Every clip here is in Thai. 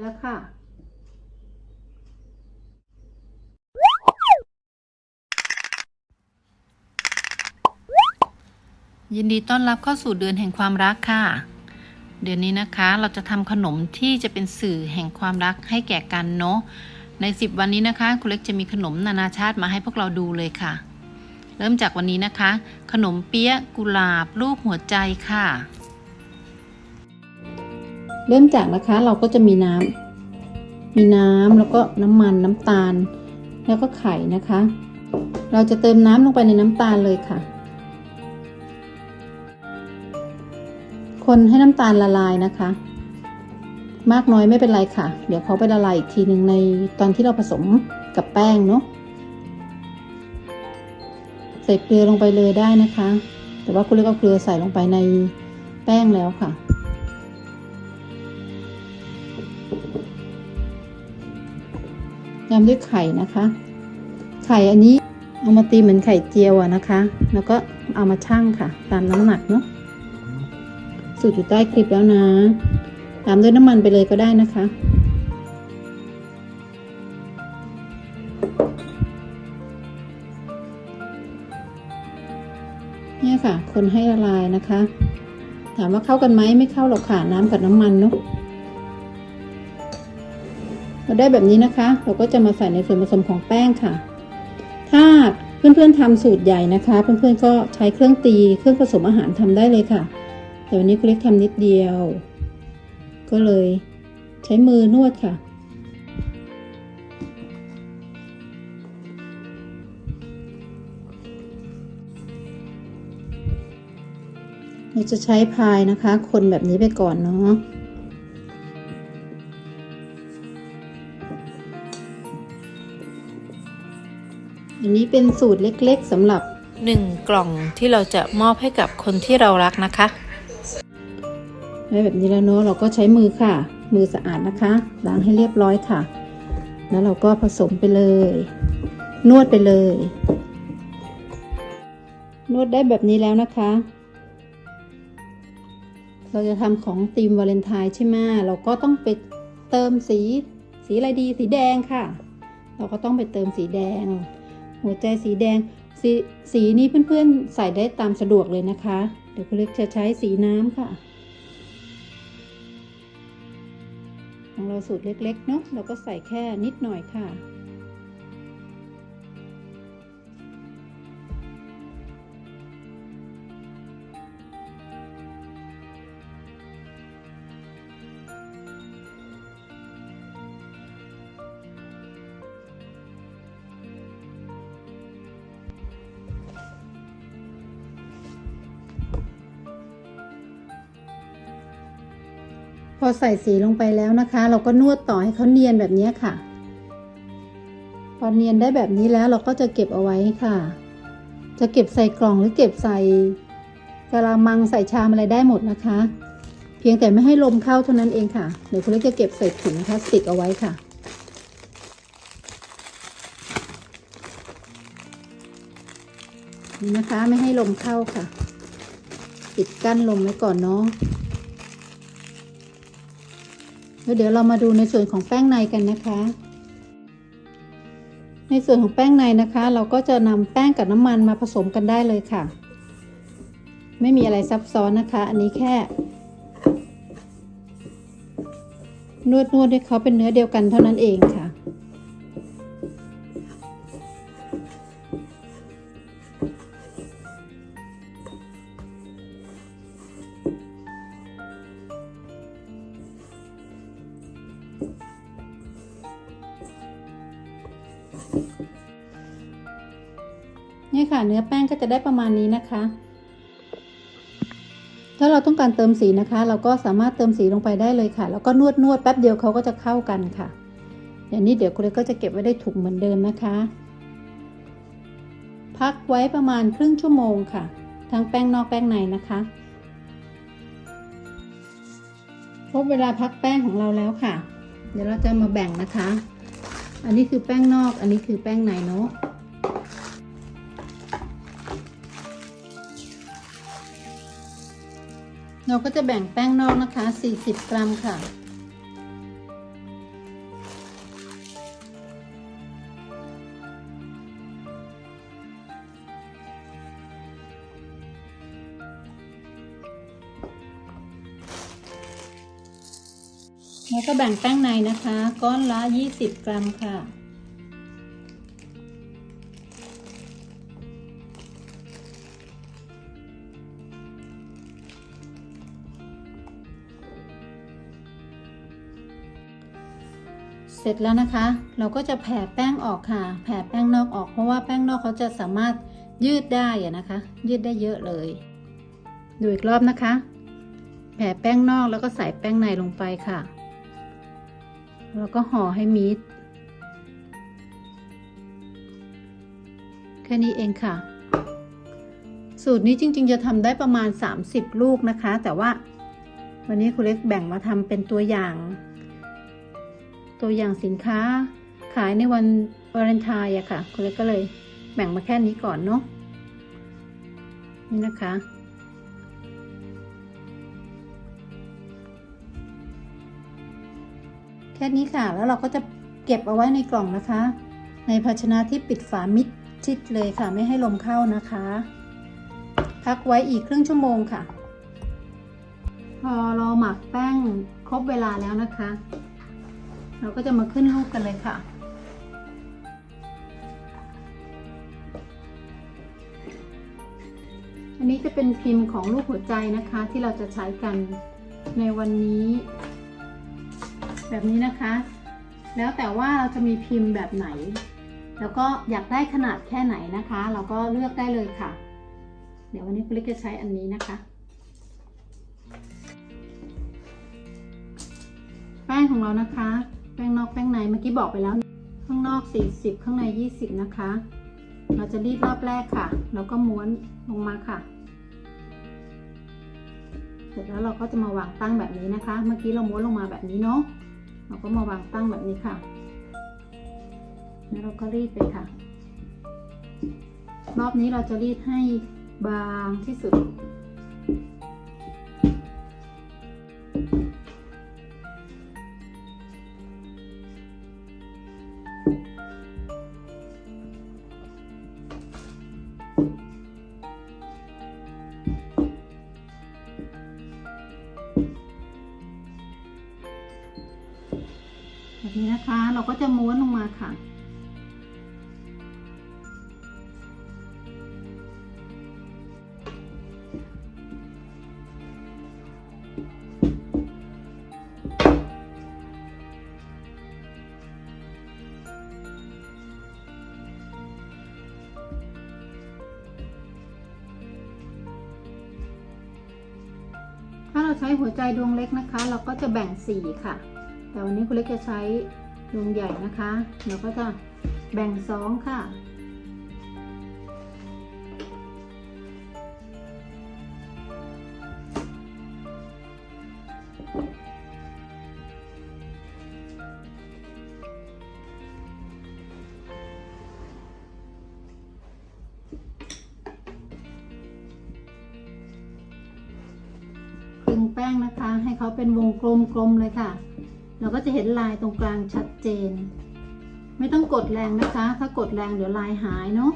แล้วค่ะ ยินดีต้อนรับเข้าสู่เดือนแห่งความรักค่ะ เดือนนี้นะคะเราจะทำขนมที่จะเป็นสื่อแห่งความรักให้แก่กันเนาะใน 10 วันนี้นะคะคุณเล็กจะมีขนมนานาชาติมาให้พวกเราดูเลยค่ะ เริ่มจากวันนี้นะคะ ขนมเปี๊ยะกุหลาบรูปหัวใจค่ะ เริ่มจากนะคะเราก็จะมีน้ำมีน้ำแล้วก็น้ำมันน้ำตาล แล้วก็ไข่นะคะ เราจะเติมน้ำลงไปในน้ำตาลเลยค่ะ คนให้น้ำตาลละลายนะคะ มากน้อยไม่เป็นไรค่ะ เดี๋ยวเขาไปละลายอีกทีหนึ่งในตอนที่เราผสมกับแป้งเนาะใส่เกลือลงไปเลยได้นะคะ แต่ว่าคุณเล็กเอาเกลือใส่ลงไปในแป้งแล้วค่ะ ด้วยไข่นะคะ ไข่อันนี้เอามาตีเหมือนไข่เจียวอะนะคะ แล้วก็เอามาชั่งค่ะ ตามน้ำหนักเนาะสูตรอยู่ใต้คลิปแล้วนะ ตามด้วยน้ำมันไปเลยก็ได้นะคะ เนี่ยค่ะ คนให้ละลายนะคะ ถามว่าเข้ากันไหมไม่เข้าหรอกค่ะน้ำกับน้ำมันเนาะ เราได้แบบนี้นะคะ เราก็จะมาใส่ในส่วนผสมของแป้งค่ะ ถ้าเพื่อนๆทำสูตรใหญ่นะคะ เพื่อนๆก็ใช้เครื่องตีเครื่องผสมอาหารทำได้เลยค่ะ แต่วันนี้คุณเล็กทำนิดเดียว ก็เลยใช้มือนวดค่ะเราจะใช้พายนะคะ คนแบบนี้ไปก่อนเนาะ นนี้เป็นสูตรเล็กๆสำหรับ 1 กล่องที่เราจะมอบให้กับคนที่เรารักนะคะไว้แบบนี้แล้วเนอะเราก็ใช้มือค่ะ มือสะอาดนะคะล้างให้เรียบร้อยค่ะ แล้วเราก็ผสมไปเลย นวดไปเลย นวดได้แบบนี้แล้วนะคะ เราจะทำของธีมวาเลนไทน์ใช่ไหมเราก็ต้องไปเติมสีสีอะไรดีสีแดงค่ะ เราก็ต้องไปเติมสีแดง หัวใจสีแดงสีสีนี้เพื่อนๆใส่ได้ตามสะดวกเลยนะคะ เดี๋ยวคุณเล็กจะใช้สีน้ำค่ะ ของเราสูตรเล็กๆเนาะเราก็ใส่แค่นิดหน่อยค่ะ อใส่สีลงไปแล้วนะคะ เราก็นวดต่อให้เขาเนียนแบบนี้ค่ะ พอเนียนได้แบบนี้แล้วเราก็จะเก็บเอาไว้ค่ะ จะเก็บใส่กล่องหรือเก็บใส่กระมังใส่ชามอะไรได้หมดนะคะ เพียงแต่ไม่ให้ลมเข้าเท่านั้นเองค่ะ เดี๋ยวคุณเล็กจะเก็บใส่ถุงพลาสติกเอาไว้ค่ะนี่นะคะไม่ให้ลมเข้าค่ะ ปิดกั้นลมไว้ก่อนเนาะ แล้วเดี๋ยวเรามาดูในส่วนของแป้งในกันนะคะ ในส่วนของแป้งในนะคะ เราก็จะนำแป้งกับน้ำมันมาผสมกันได้เลยค่ะ ไม่มีอะไรซับซ้อนนะคะ อันนี้แค่ นวดนวดให้เขาเป็นเนื้อเดียวกันเท่านั้นเองค่ะ นี่ค่ะ เนื้อแป้งก็จะได้ประมาณนี้นะคะ ถ้าเราต้องการเติมสีนะคะ เราก็สามารถเติมสีลงไปได้เลยค่ะ แล้วก็นวดนวดแป๊บเดียวเขาก็จะเข้ากันค่ะ อย่างนี้เดี๋ยวคุณเล็กก็จะเก็บไว้ได้ถุงเหมือนเดิมนะคะ พักไว้ประมาณครึ่งชั่วโมงค่ะ ทั้งแป้งนอกแป้งในนะคะครบเวลาพักแป้งของเราแล้วค่ะ เดี๋ยวเราจะมาแบ่งนะคะ อันนี้คือแป้งนอก อันนี้คือแป้งในเนาะ เราก็จะแบ่งแป้งนอกนะคะ 40 กรัมค่ะ แล้วก็แบ่งแป้งในนะคะ ก้อนละ 20 กรัมค่ะ เสร็จแล้วนะคะ เราก็จะแผ่แป้งออกค่ะ แผ่แป้งนอกออก เพราะว่าแป้งนอกเขาจะสามารถยืดได้อะนะคะ ยืดได้เยอะเลย ดูอีกรอบนะคะ แผ่แป้งนอกแล้วก็ใส่แป้งในลงไปค่ะ แล้วก็ห่อให้มิด แค่นี้เองค่ะ สูตรนี้จริง ๆ จะทำได้ประมาณ 30 ลูกนะคะ แต่ว่าวันนี้คุณเล็กแบ่งมาทำเป็นตัวอย่าง ตัวอย่างสินค้า ขายในวันวาเลนไทน์อะค่ะคุณเล็กก็เลยแบ่งมาแค่นี้ก่อนเนาะนี่นะคะ แค่นี้ค่ะ แล้วเราก็จะเก็บเอาไว้ในกล่องนะคะ ในภาชนะที่ปิดฝามิดชิดเลยค่ะ ไม่ให้ลมเข้านะคะ พักไว้อีกครึ่งชั่วโมงค่ะ พอเราหมักแป้งครบเวลาแล้วนะคะ เราก็จะมาขึ้นรูปกันเลยค่ะ อันนี้จะเป็นพิมพ์ของรูปหัวใจนะคะที่เราจะใช้กันในวันนี้ แบบนี้นะคะ แล้วแต่ว่าเราจะมีพิมพ์แบบไหน แล้วก็อยากได้ขนาดแค่ไหนนะคะ เราก็เลือกได้เลยค่ะ เดี๋ยววันนี้คุณลิกจะใช้อันนี้นะคะแป้งของเรานะคะ ป้งนอกแป้งในเมื่อกี้บอกไปแล้ว ข้างนอก 40 ข้างใน 20 นะคะ เราจะรีดรอบแรกค่ะ แล้วก็ม้วนลงมาค่ะ เสร็จแล้วเราก็จะมาวางตั้งแบบนี้นะคะ เมื่อกี้เราม้วนลงมาแบบนี้เนาะเราก็มาวางตั้งแบบนี้ค่ะ แล้วเราก็รีดไปค่ะ รอบนี้เราจะรีดให้บางที่สุด นี้นะคะ เราก็จะม้วนลงมาค่ะ ถ้าเราใช้หัวใจดวงเล็กนะคะ เราก็จะแบ่งสีค่ะ แต่วันนี้คุณเล็กจะใช้ดวงใหญ่นะคะเราก็จะแบ่งสองค่ะ คลึงแป้งนะคะ ให้เขาเป็นวงกลมๆเลยค่ะ เราก็จะเห็นลายตรงกลางชัดเจน ไม่ต้องกดแรงนะคะ ถ้ากดแรงเดี๋ยวลายหายเนาะ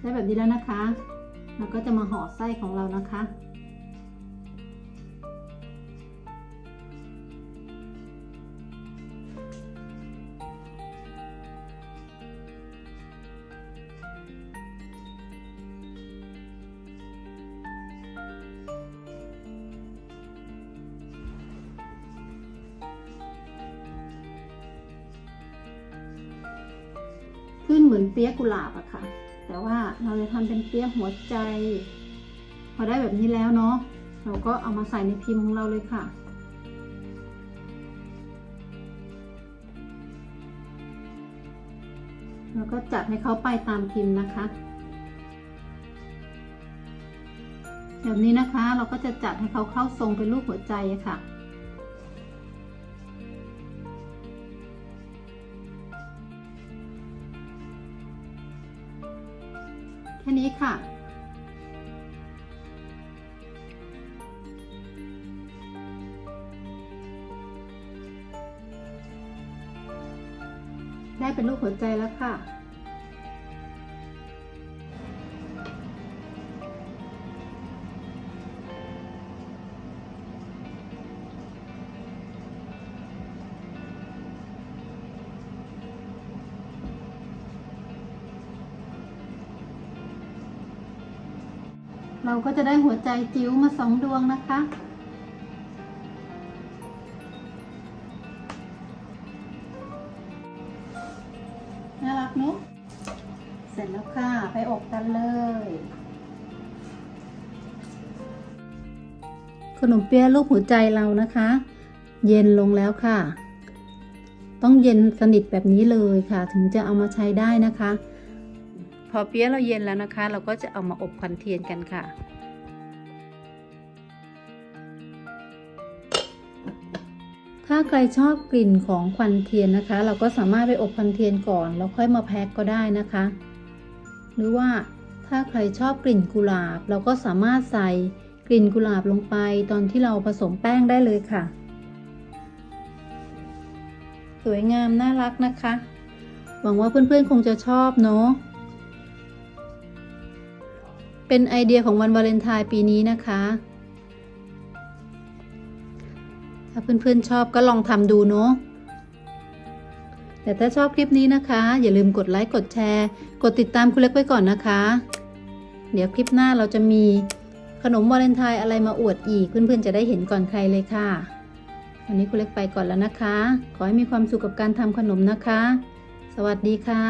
ได้แบบนี้แล้วนะคะ เราก็จะมาห่อไส้ของเรานะคะ ขึ้นเหมือนเปี๊ยกกุหลาบอะค่ะ แต่ว่าเราจะทำเป็นเปี๊ยกหัวใจ พอได้แบบนี้แล้วเนาะเราก็เอามาใส่ในพิมพ์ของเราเลยค่ะแล้วก็จัดให้เขาไปตามพิมพ์นะคะ แบบนี้นะคะเราก็จะจัดให้เขาเข้าทรงเป็นรูปหัวใจค่ะ ค่นี้ค่ะ ได้เป็นรูปหัวใจแล้วค่ะ เราก็จะได้หัวใจจิ๋วมาสองดวงนะคะ น่ารักเนอะเสร็จแล้วค่ะ ไปอบกันเลย ขนมเปี๊ยะรูปหัวใจเรานะคะ เย็นลงแล้วค่ะ ต้องเย็นสนิทแบบนี้เลยค่ะ ถึงจะเอามาใช้ได้นะคะ พอเปี๊ยะเราเย็นแล้วนะคะ เราก็จะเอามาอบควันเทียนกันค่ะ ถ้าใครชอบกลิ่นของควันเทียนนะคะ เราก็สามารถไปอบควันเทียนก่อนแล้วค่อยมาแพ็กก็ได้นะคะ หรือว่าถ้าใครชอบกลิ่นกุหลาบ เราก็สามารถใส่กลิ่นกุหลาบลงไปตอนที่เราผสมแป้งได้เลยค่ะ สวยงามน่ารักนะคะ หวังว่าเพื่อนๆคงจะชอบเนาะ เป็นไอเดียของวันวาเลนไทน์ปีนี้นะคะ ถ้าเพื่อนๆชอบก็ลองทำดูเนาะแต่ถ้าชอบคลิปนี้นะคะ อย่าลืมกดไลค์กดแชร์ กดติดตามคุณเล็กไว้ก่อนนะคะ เดี๋ยวคลิปหน้าเราจะมีขนมวาเลนไทน์อะไรมาอวดอีกเพื่อนๆจะได้เห็นก่อนใครเลยค่ะวันนี้คุณเล็กไปก่อนแล้วนะคะ ขอให้มีความสุขกับการทำขนมนะคะ สวัสดีค่ะ